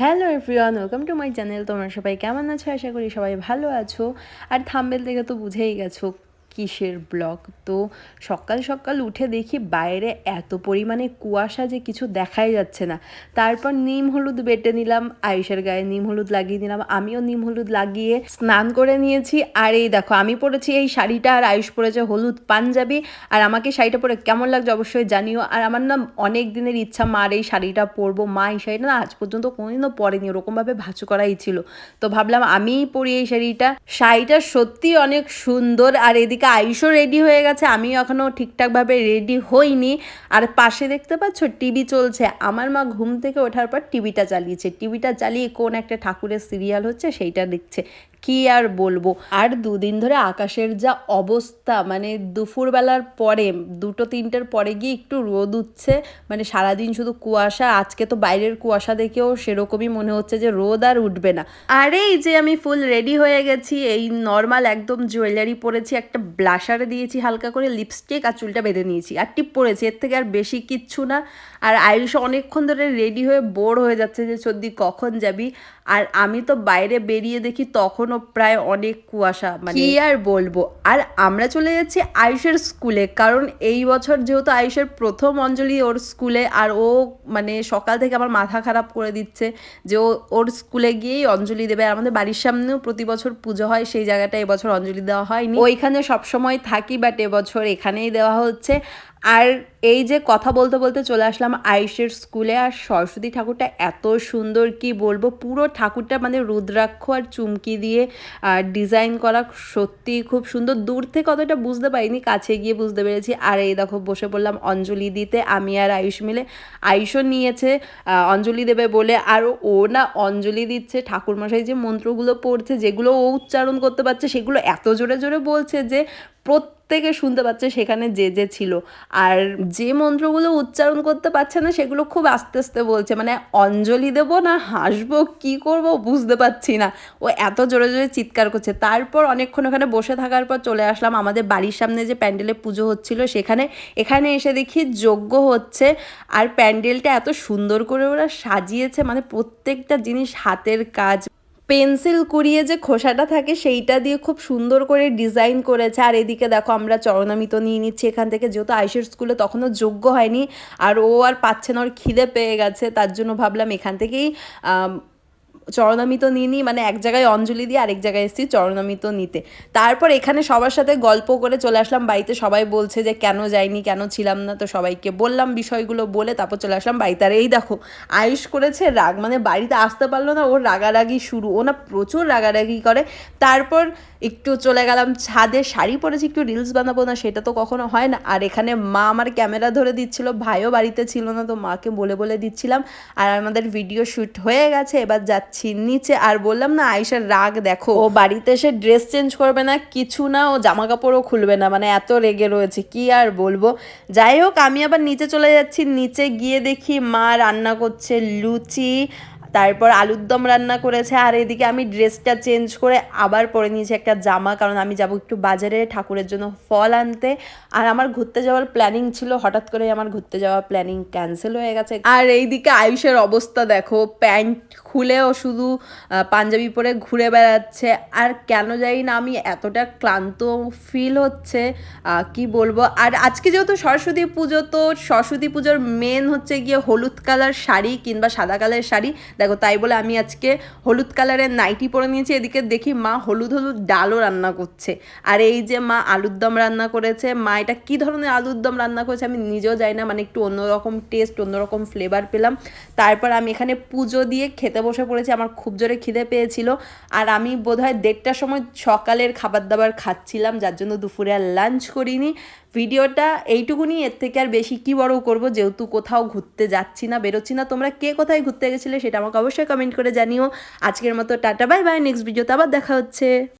Hello everyone, welcome to my channel. তোমরা সবাই কেমন আছো? আশা করি সবাই ভালো আছো। আর থাম্বেল দেখে তো বুঝেই গেছো। কিসের ব্লগ তো সকাল সকাল উঠে দেখি বাইরে এত পরিমাণে কুয়াশা যে কিছু দেখাই যাচ্ছে না। তারপর নিম হলুদ বেটে নিলাম, আয়ুষের গায়ে নিম হলুদ লাগিয়ে নিলাম। আমিও নিম হলুদ লাগিয়ে স্নান করে নিয়েছি। আর এই দেখো, আমি পরেছি এই শাড়িটা আর আয়ুষ পরেছে হলুদ পাঞ্জাবি। আর আমাকে শাড়িটা পরে কেমন লাগছে অবশ্যই জানিও। আর আমার না অনেক দিনের ইচ্ছা মার এই শাড়িটা পরবো। মা এই শাড়িটা না আজ পর্যন্ত কোনোদিনও পরেনি, ওরকমভাবে ভাঁচু করাই ছিল। তো ভাবলাম আমিই পরি এই শাড়িটা। শাড়িটা সত্যি অনেক সুন্দর। আর এদিকে আয়ুষও রেডি হয়ে গেছে। আমি এখনও ঠিকঠাকভাবে রেডি হইনি। আর পাশে দেখতে পাচ্ছ টিভি চলছে। আমার মা ঘুম থেকে ওঠার পর টিভিটা চালিয়েছে। টিভিটা চালিয়ে কোন একটা ঠাকুরের সিরিয়াল হচ্ছে, সেইটা দেখছে। কি আর বলব? আর দুদিন ধরে আকাশের যা অবস্থা মানে দুপুরবেলার পরে, দুটো তিনটের পরে গিয়ে একটু রোদ উঠছে মানে সারাদিন শুধু কুয়াশা, আজকে তো বাইরের কুয়াশা দেখেও সেরকমই মনে হচ্ছে যে রোদ আর উঠবে না। আর এই যে আমি ফুল রেডি হয়ে গেছি, এই নর্মাল একদম জুয়েলারি পরেছি, একটা ব্লাশারে দিয়েছি, হালকা করে লিপস্টিক আর চুলটা বেঁধে নিয়েছি। আর টিপ পরেছি, এর থেকে আর বেশি কিচ্ছু না। আর আয়ুষ অনেকক্ষণ ধরে রেডি হয়ে বোর হয়ে যাচ্ছে যে, সর্দি কখন যাবি? আর আমি তো বাইরে বেরিয়ে দেখি তখনও প্রায় অনেক কুয়াশা মানে কি আর বলব? আর আমরা চলে যাচ্ছি আয়ুষের স্কুলে কারণ এই বছর যেহেতু আয়ুষের প্রথম অঞ্জলি ওর স্কুলে আর ও মানে সকাল থেকে আমার মাথা খারাপ করে দিচ্ছে যে ও ওর স্কুলে গিয়েই অঞ্জলি দেবে। আর আমাদের বাড়ির সামনেও প্রতি বছর পুজো হয় সেই জায়গাটা এবছর অঞ্জলি দেওয়া হয়নি। ওইখানে সবসময় থাকি বাট এবছর এখানেই দেওয়া হচ্ছে। আর এই যে কথা বলতে বলতে চলে আসলাম আয়ুষের স্কুলে, আর সরস্বতী ঠাকুরটা এত সুন্দর কি বলব, পুরো ঠাকুরটা মানে রুদ্রাক্ষ আর চুমকি দিয়ে আর ডিজাইন করা সত্যি খুব সুন্দর। দূর থেকে অতটা বুঝতে পারিনি, কাছে গিয়ে বুঝতে পেরেছি। আর এই দেখো, বসে পড়লাম অঞ্জলি দিতে, আমি আর আয়ুষ মিলে। আয়ুষও নিয়েছে অঞ্জলি দেবে বলে, আর ও না অঞ্জলি দিচ্ছে। ঠাকুরমশাই যে মন্ত্রগুলো পড়ছে, যেগুলো ও উচ্চারণ করতে পারছে, সেগুলো এত জোরে জোরে বলছে যে প্রত্যেকে শুনতে পাচ্ছে সেখানে যে যে ছিল। আর যে মন্ত্রগুলো উচ্চারণ করতে পারছে না, সেগুলো খুব আস্তে আস্তে বলছে। মানে অঞ্জলি দেব না, হাসবো, কি করব বুঝতে পারছি না। ও এত জোরে জোরে চিৎকার করছে। তারপর অনেকক্ষণ ওখানে বসে থাকার পর চলে আসলাম আমাদের বাড়ির সামনে যে প্যান্ডেলে পুজো হচ্ছিল সেখানে। এখানে এসে দেখি যজ্ঞ হচ্ছে আর প্যান্ডেলটা এত সুন্দর করে ওরা সাজিয়েছে। মানে প্রত্যেকটা জিনিস, হাতের কাজ পেন্সিল কুড়িয়ে যে খোসাটা থাকে সেইটা দিয়ে খুব সুন্দর করে ডিজাইন করেছে। আর এদিকে দেখো আমরা চরণামিত নিয়ে নিচ্ছি এখান থেকে। যেহেতু আইসের স্কুলে তখনও যোগ্য হয়নি। আর ও আর পাচ্ছে না, ওর খিদে পেয়ে গেছে। তার জন্য ভাবলাম এখান থেকেই চরণামিত নিয়ে নিই মানে এক জায়গায় অঞ্জলি দিয়ে আরেক জায়গায় এসেছি চরণামিত নিতে। তারপর এখানে সবার সাথে গল্প করে চলে আসলাম, বাড়িতে সবাই বলছে যে কেন যাইনি, কেন ছিলাম না, তো সবাইকে বললাম বিষয়গুলো বলে তারপর চলে আসলাম বাড়িতে। আর এই দেখো, আয়ুষ করেছে রাগ মানে বাড়িতে আসতে পারল না, ওর রাগারাগি শুরু, ও না প্রচুর রাগারাগি করে। তারপর একটু চলে গেলাম ছাদে, শাড়ি পরেছি, একটু রিলস বানাবো না, সেটা তো কখনো হয় না। আর এখানে মা আমার ক্যামেরা ধরে দিচ্ছিল, ভাইও বাড়িতে ছিল না, তো মাকে বলে বলে দিচ্ছিলাম। আর আমাদের ভিডিও শ্যুট হয়ে গেছে, এবার যাচ্ছি নিচে আর বললাম না, আয়েশার রাগ দেখো। ও বাড়িতে এসে ড্রেস চেঞ্জ করবে না, কিছু না, ও জামা কাপড়ও খুলবে না মানে এত রেগে রয়েছে, কি আর বলব? যাই হোক, আমি আবার নিচে চলে যাচ্ছি, নিচে গিয়ে দেখি মা রান্না করছে লুচি তারপর আলুর দম রান্না করেছে, আর এদিকে আমি ড্রেসটা চেঞ্জ করে আবার পরে নিয়েছি একটা জামা, কারণ আমি যাব একটু বাজারে ঠাকুরের জন্য ফল আনতে। আর আমার ঘুরতে যাওয়ার প্ল্যানিং ছিল, হঠাৎ করে আমার ঘুরতে যাওয়ার প্ল্যানিং ক্যান্সেল হয়ে গেছে। আর এইদিকে আয়ুষের অবস্থা দেখো, প্যান্ট খুলেও শুধু পাঞ্জাবি পরে ঘুরে বেড়াচ্ছে। আর কেন যাই না, আমি এতটা ক্লান্ত ফিল হচ্ছে কি বলব? আর আজকে যেহেতু সরস্বতী পুজো, তো সরস্বতী পুজোর মেন হচ্ছে গিয়ে হলুদ কালার শাড়ি কিংবা সাদা কালারের শাড়ি। দেখো, তাই বলে আমি আজকে হলুদ কালারের নাইটি পরে নিয়েছি। এদিকে দেখি মা হলুদ হলুদ ডালও রান্না করছে। আর এই যে মা আলুর দম রান্না করেছে, মা এটা কী ধরনের আলুর দম রান্না করেছে আমি নিজেও যাই না মানে একটু অন্যরকম টেস্ট অন্যরকম ফ্লেভার পেলাম। তারপর আমি এখানে পুজো দিয়ে খেতে বসে পড়েছি, আমার খুব জোরে খিদে পেয়েছিল। আর আমি বোধহয় দেড়টার সময় সকালের খাবার দাবার খাচ্ছিলাম, যার জন্য দুপুরে আর লাঞ্চ করিনি। ভিডিওটা এইটুকুনি, এর থেকে আর বেশি কি বড় করব, যেহেতু কোথাও ঘুরতে যাচ্ছি না, বেরোচ্ছি না, তোমরা কে কোথায় ঘুরতে গেছিলে সেটা আমাকে অবশ্যই কমেন্ট করে জানিও। আজকের মতো টাটা বাই বাই নেক্সট ভিডিওতে আবার দেখা হচ্ছে।